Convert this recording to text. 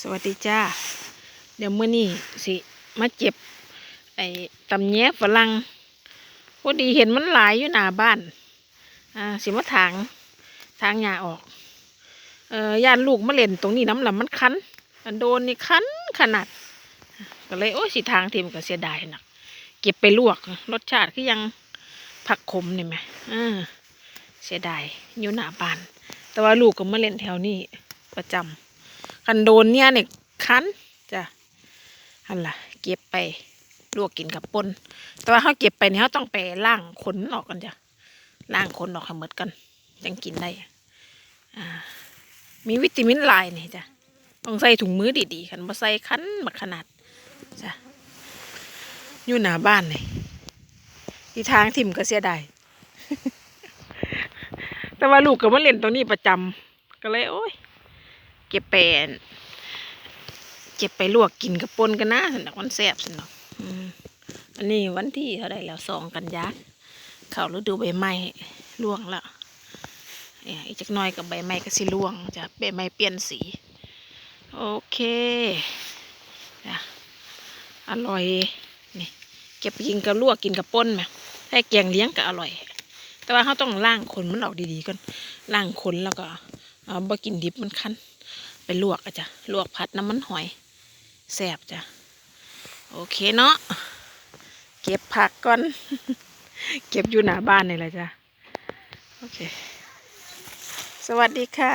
สวัสดีจ้า เดี๋ยวมื้อนี้สิมาเจ็บ ไอ้ตำแยฝรั่งพอดีเห็นมันหลายอยู่หน้าบ้าน อ่าสิมาถางทางหญ้าออก เอ่อย่านลูกมาเล่นตรงนี้น้ำหลำมันคันอันโดนนี่คันขนาด ก็เลยโอ้ยสิทางทีมก็เสียดายนักเก็บไปลวก รสชาติคือยังผักขมนี่ไหมอ่าเสียดายอยู่หน้าบ้าน แต่ว่าลูกก็มาเล่นแถวนี้ประจำ คันโดนเนี่ยเนี่ยคันจ้ะหันล่ะ เก็บไปลวกกินกับปนแต่ว่าเขาเก็บไปเนี่ยเขาต้องไปล่างขนออกกันจ้ะล่างขนออกให้หมดกันยังกินได้อ่ามีวิตามินหลายนี่จ้ะต้องใส่ถุงมือดีๆคันบ่ใส่คันบักขนาดจ้ะอยู่หน้าบ้านนี่ที่ทางทิมก็เสียดายแต่ว่าลูกก็มาเล่นตรงนี้ประจำก็เลยโอ้ย ก็บไปนเก็บไปลวกกินกับปนกันนะสนักวันแซ่บสนักอืมอันนี้วันที่เท่าไรแล้วสองกันยาเขาฤดูใบไม้ร่วงล้วเนี่ยอีกจักน้อยกับใบไม้ก็สิร่วงจะใบไม้เปลี่ยนสี โอเคจ้ะอร่อยนี่เก็บไปกินกับลวกกินกับป่นไหมถ้าแกงเลี้ยงก็อร่อย แต่ว่าเขาต้องล้างขนมันออกดีๆก่อนล้างขนแล้วก็เอาบ่กินดิบมันคั้น ไปลวกอะจ้ะลวกผัดน้ำมันหอยแซ่บจ้ะ โอเคเนาะเก็บผักก่อน เก็บอยู่หน้าบ้านนี่แหละจ้ะ โอเค สวัสดีค่ะ